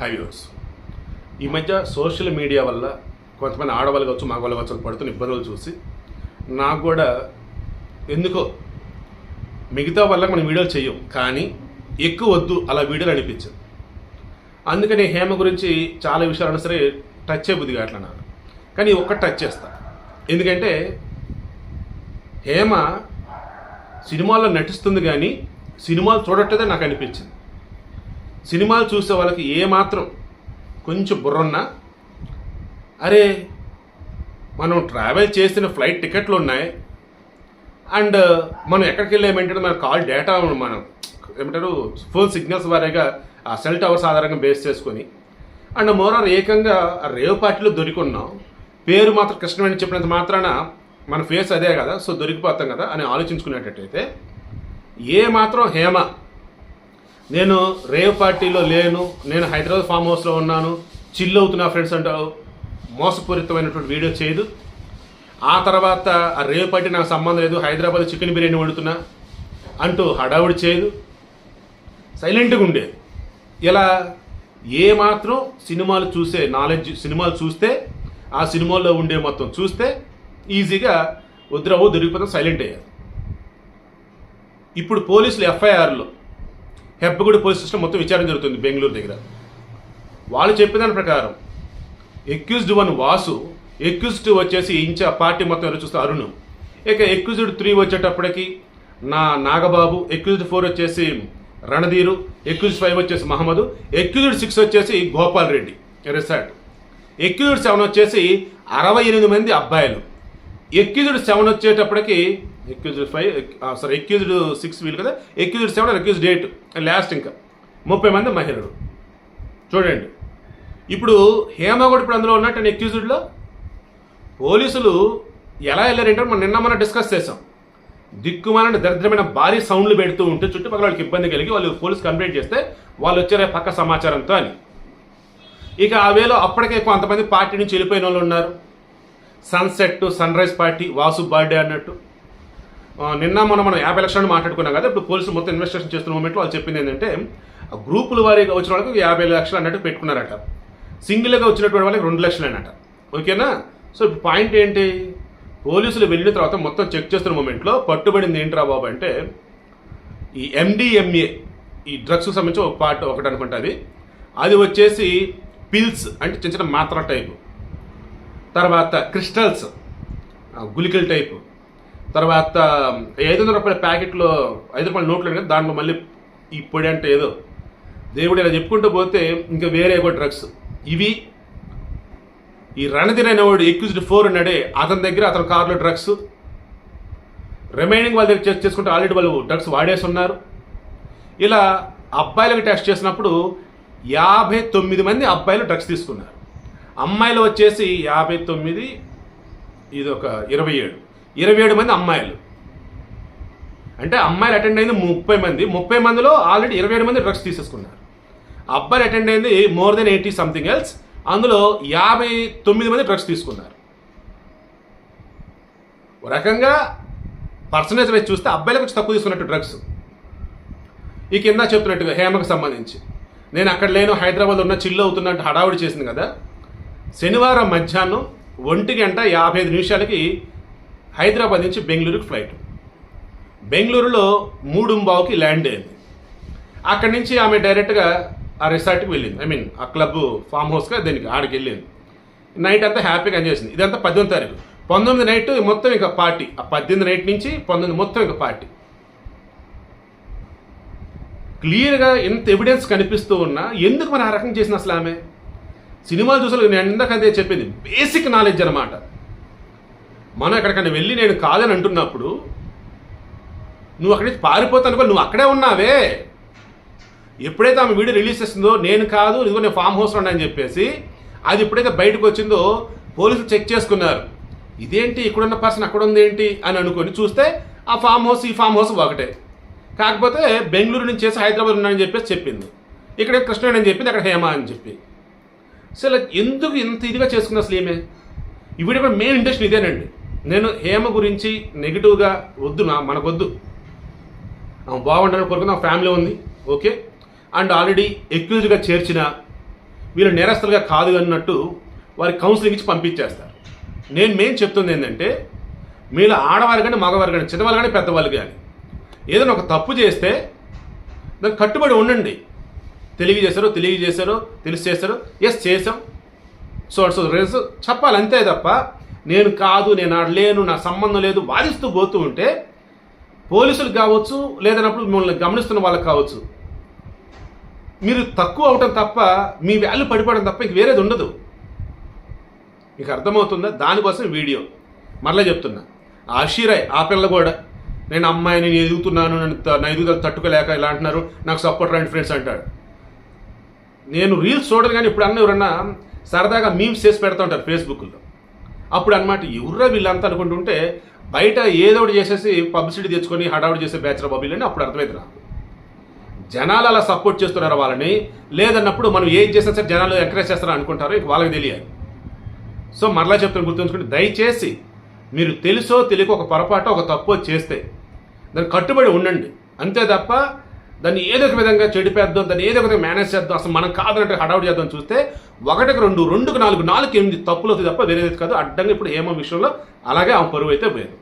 హైవ్యూర్స్ ఈ మధ్య social media వల్ల కొంతమంది ఆడవాళ్ళు కావచ్చు మగవాళ్ళు కావచ్చు పడుతున్న ఇబ్బందులు చూసి నాకు కూడా ఎందుకో మిగతా వల్ల మనం వీడియోలు చేయం కానీ ఎక్కువ వద్దు అలా వీడియోలు అనిపించింది అందుకని హేమ గురించి చాలా విషయాలు సరే టచ్ అయిపోద్ది అట్లా నాకు. కానీ ఒక్కటి టచ్ చేస్తా. ఎందుకంటే హేమ సినిమాల్లో నటిస్తుంది కానీ సినిమాలు చూడట్లేదే నాకు అనిపించింది. సినిమాలు చూసే వాళ్ళకి ఏమాత్రం కొంచెం బుర్రున్నా అరే మనం ట్రావెల్ చేసిన ఫ్లైట్ టికెట్లు ఉన్నాయి అండ్ uh, మనం ఎక్కడికి వెళ్ళామంటే మన కాల్ డేటా మనం ఏమంటారు ఫోన్ సిగ్నల్స్ వారేగా ఆ సెల్ టవర్స్ ఆధారంగా బేస్ చేసుకొని అండ్ మోరార్ ఏకంగా రేవ్ పార్టీలో దొరికున్నాం. పేరు మాత్రం కృష్ణవేణి చెప్పినంత మాత్రాన మన ఫేస్ అదే కదా సో దొరికిపోతాం కదా అని ఆలోచించుకునేటట్టయితే ఏ మాత్రం హేమ నేను రేవ్ పార్టీలో లేను నేను హైదరాబాద్ ఫామ్ హౌస్లో ఉన్నాను చిల్ అవుతున్నా ఫ్రెండ్స్ అంటావు మోసపూరితమైనటువంటి వీడియో చేయదు. ఆ తర్వాత ఆ రేవ్ పార్టీ నాకు సంబంధం లేదు హైదరాబాద్ చికెన్ బిర్యానీ వండుతున్నా అంటూ హడావుడి చేయదు. సైలెంట్గా ఉండేది ఇలా ఏ మాత్రం సినిమాలు చూసే నాలెడ్జ్ సినిమాలు చూస్తే ఆ సినిమాల్లో ఉండే మొత్తం చూస్తే ఈజీగా వద్దురావు దొరికిపోతాం సైలెంట్ అయ్యారు. ఇప్పుడు పోలీసులు ఎఫ్ఐఆర్లో హెబ్బగుడి పోలీస్ స్టేషన్ మొత్తం విచారణ జరుగుతుంది బెంగళూరు దగ్గర. వాళ్ళు చెప్పిన దాని ప్రకారం ఎక్యూజ్డ్ వన్ వాసు ఎక్యూజ్డ్ వచ్చేసి ఇంచ పార్టీ మొత్తం ఎవరు చూస్తే అరుణ్. ఇక ఎక్యూజ్డ్ త్రీ వచ్చేటప్పటికి నా నాగబాబు ఎక్యూజ్డ్ ఫోర్ వచ్చేసి రణధీరు ఎక్యూజ్డ్ ఫైవ్ వచ్చేసి మహమ్మద్ ఎక్యూజ్డ్ సిక్స్ వచ్చేసి Gopal Reddy resort. Accused seven వచ్చేసి అరవై ఎనిమిది మంది అబ్బాయిలు. ఎక్యూజ్డ్ సెవెన్ వచ్చేటప్పటికి accused five sorry accused six వీలు కదా? Accused seven accused eight last ఇంకా. ముప్పై మంది మహిళలు. చూడండి. ఇప్పుడు హేమ కూడా ఇప్పుడు అందులో ఉన్నట్టు ఎక్యూజ్డ్లో? పోలీసులు ఎలా వెళ్ళారంటే మనం నిన్న మనం డిస్కస్ చేసాం దిక్కుమాలని దరిద్రమైన భారీ సౌండ్లు పెడుతూ ఉంటే చుట్టుపక్కల వాళ్ళకి ఇబ్బంది కలిగి వాళ్ళు పోలీస్ కంప్లైంట్ చేస్తే వాళ్ళు వచ్చారే పక్క సమాచారంతో అని. ఇక ఆ వేలో అప్పటికే కొంతమంది పార్టీ నుంచి వెళ్ళిపోయిన వాళ్ళు ఉన్నారు. Sunset sun rise party Vasu birthday అన్నట్టు. నిన్న మనం మనం యాభై లక్షలు మాట్లాడుకున్నాం కదా ఇప్పుడు పోలీసులు మొత్తం ఇన్వెస్టిగేషన్ చేస్తున్న మూమెంట్లో వాళ్ళు చెప్పింది ఏంటంటే ఆ గ్రూపుల వారీగా వచ్చిన వాళ్ళకి యాభై లక్షలు అన్నట్టు పెట్టుకున్నారట. సింగిల్గా వచ్చినటువంటి వాళ్ళకి రెండు లక్షలు అన్నట ఓకేనా? సో ఇప్పుడు పాయింట్ ఏంటి? పోలీసులు వెళ్ళిన తర్వాత మొత్తం చెక్ చేస్తున్న మూమెంట్లో పట్టుబడింది ఏంట్రా బాబు అంటే ఈ ఎండిఎంఏ ఈ డ్రగ్స్కి సంబంధించి ఒక పార్ట్ ఒకటి అనుకుంటుంది అది. వచ్చేసి పిల్స్ అంటే చిన్న చిన్న మాత్ర టైపు తర్వాత క్రిస్టల్స్ గులికల టైపు తర్వాత ఐదు వందల రూపాయల ప్యాకెట్లో ఐదు రూపాయల నోట్లు ఉన్నాయి కదా దాంట్లో మళ్ళీ ఈ పొడి అంటే ఏదో. దేవుడు ఇలా చెప్పుకుంటూ పోతే ఇంకా వేరే ఒక డ్రగ్స్ ఇవి ఈ రణధీర్ అనేవాడు ఎక్యూజ్డ్ ఫోర్ ఉన్నాడే అతని దగ్గర అతని కార్లో డ్రగ్స్ రిమైనింగ్ వాళ్ళ దగ్గర చేసుకుంటే ఆల్రెడీ వాళ్ళు డ్రగ్స్ వాడేసి ఉన్నారు. ఇలా అబ్బాయిలకు టెస్ట్ చేసినప్పుడు యాభై తొమ్మిది మంది అబ్బాయిలు డ్రగ్స్ తీసుకున్నారు. అమ్మాయిలు వచ్చేసి యాభై తొమ్మిది ఇది ఒక ఇరవై ఏడు. ఇరవై ఏడు మంది అమ్మాయిలు. అంటే అమ్మాయిలు అటెండ్ అయింది ముప్పై మంది. ముప్పై మందిలో ఆల్రెడీ ఇరవై ఏడు మంది డ్రగ్స్ తీసేసుకున్నారు. అబ్బాయిలు అటెండ్ అయింది more than eighty something else అందులో యాభై తొమ్మిది మంది డ్రగ్స్ తీసుకున్నారు. ఒక రకంగా పర్సంటేజ్ వైజ్ చూస్తే అబ్బాయిలకు కొంచెం తక్కువ తీసుకున్నట్టు డ్రగ్స్ ఈ కింద చెప్తున్నట్టుగా హేమకు సంబంధించి. నేను అక్కడ లేను హైదరాబాద్ ఉన్న చిల్లు అవుతున్నట్టు హడావుడి చేసింది కదా. శనివారం మధ్యాహ్నం ఒంటి గంట యాభై ఐదు నిమిషాలకి హైదరాబాద్ నుంచి బెంగళూరుకి ఫ్లైట్. బెంగళూరులో మూడుంబావుకి ల్యాండ్ అయింది. అక్కడి నుంచి ఆమె డైరెక్ట్గా ఆ రిసార్ట్కి వెళ్ళింది. ఐ మీన్ ఆ క్లబ్ ఫామ్ హౌస్గా దీనికి ఆడికి వెళ్ళింది. నైట్ అంతా హ్యాపీగా ఎంజాయ్ చేసింది ఇదంతా పద్దెనిమిది తారీఖు. పంతొమ్మిది నైట్ మొత్తం ఇంకా పార్టీ. ఆ పద్దెనిమిది నైట్ నుంచి పంతొమ్మిది మొత్తం ఇంకా పార్టీ. క్లియర్గా ఎంత ఎవిడెన్స్ కనిపిస్తూ ఉన్నా ఎందుకు మనం ఆ రకం చేసిన అసలు ఆమె? సినిమాలు చూసాను నేను ఇందాక అదే చెప్పింది. బేసిక్ నాలెడ్జ్ అనమాట మనం ఎక్కడికైనా వెళ్ళి నేను కాదని అంటున్నప్పుడు నువ్వు అక్కడి నుంచి పారిపోతాను అనుకో నువ్వు అక్కడే ఉన్నావే. ఎప్పుడైతే ఆమె వీడియో రిలీజ్ చేసిందో నేను కాదు ఇదిగో నేను ఫామ్ హౌస్లో ఉన్నాయని చెప్పేసి అది ఎప్పుడైతే బయటకు వచ్చిందో పోలీసులు చెక్ చేసుకున్నారు. ఇదేంటి ఇక్కడున్న పర్సన్ అక్కడ ఉంది ఏంటి అని అనుకొని చూస్తే ఆ ఫామ్ హౌస్ ఈ ఫామ్ హౌస్ ఒకటే. కాకపోతే బెంగళూరు నుంచి చేసి హైదరాబాద్ ఉన్నానని చెప్పేసి చెప్పింది. ఇక్కడ కృష్ణుడు అని చెప్పింది అక్కడ హేమ అని చెప్పి. అసలు ఎందుకు ఇంత ఇదిగా చేసుకుంది అసలు ఏమే ఈ కూడా మెయిన్ ఇంట్రెస్ట్ ఇదేనండి. నేను హేమ గురించి నెగిటివ్గా వద్దు నా మనకొద్దు. ఆమె బాగుండాలని కోరుకున్న ఫ్యామిలీ ఉంది ఓకే అండ్ ఆల్రెడీ ఎక్యూజ్గా చేర్చిన వీళ్ళు నేరస్తులుగా కాదు అన్నట్టు వారి కౌన్సిలింగ్ ఇచ్చి పంపించేస్తారు. నేను మెయిన్ చెప్తుంది ఏంటంటే మీలో ఆడవారు కానీ మగవారు కానీ చిన్నవాళ్ళు కానీ పెద్దవాళ్ళు కానీ ఏదైనా ఒక తప్పు చేస్తే దానికి కట్టుబడి ఉండండి. తెలివి చేశారో తెలిసి చేశారో ఎస్ చేసాం సో సో రేసు చెప్పాలి అంతే తప్ప నేను కాదు నేను ఆడలేను నా సంబంధం లేదు వాదిస్తూ పోతూ ఉంటే పోలీసులు కావచ్చు లేదన్నప్పుడు మిమ్మల్ని గమనిస్తున్న వాళ్ళకి కావచ్చు. మీరు తక్కువ అవటం తప్ప మీ వాల్యూ పడిపోవడం తప్ప ఇంక వేరేది ఉండదు. మీకు అర్థమవుతుందా? దానికోసం వీడియో. మరలా చెప్తున్నా. ఆ అషీరాయ్ ఆ పిల్ల కూడా నేను అమ్మాయిని నేను ఎదుగుతున్నాను నన్ను నా ఎదుగుదల తట్టుకోలేక ఇలా అంటున్నారు నాకు సపోర్ట్ రండి ఫ్రెండ్స్ అంటాడు. నేను రీల్స్ చూడను కానీ ఇప్పుడు అన్న ఎవరన్నా సరదాగా మీమ్స్ చేసి పెడతా ఉంటారు ఫేస్బుక్లో అప్పుడు అనమాట ఎవర్రా వీళ్ళంతా అనుకుంటుంటే బయట ఏదో ఒకటి చేసేసి పబ్లిసిటీ తెచ్చుకొని హడావుడి చేసే బ్యాచులర్ బబీలు అని అప్పుడు అర్థమైంది రా జనాలు అలా సపోర్ట్ చేస్తున్నారు వాళ్ళని? లేదన్నప్పుడు మనం ఏం చేసినా సరే జనాలు ఎంకరేజ్ చేస్తారని అనుకుంటారో ఇక వాళ్ళకి తెలియాలి. సో మరలా చెప్తాను గుర్తుంచుకుంటే దయచేసి మీరు తెలుసో తెలియక ఒక పొరపాటు ఒక తప్పు చేస్తే దానికి కట్టుబడి ఉండండి. అంతే తప్ప దాన్ని ఏదో ఒక విధంగా చెడిపేద్దాం దాన్ని ఏదో ఒక విధంగా మేనేజ్ చేద్దాం అసలు మనం కాదన్నట్టు హడావుడి చేద్దాం చూస్తే ఒకటికి రెండు రెండుకు నాలుగు నాలుగు ఎనిమిది తప్పులు అవుతాయి తప్ప వేరేది కాదు. అడ్డంగా ఇప్పుడు ఏమో విషయంలో అలాగే ఆమె పరువు అయితే పోయింది.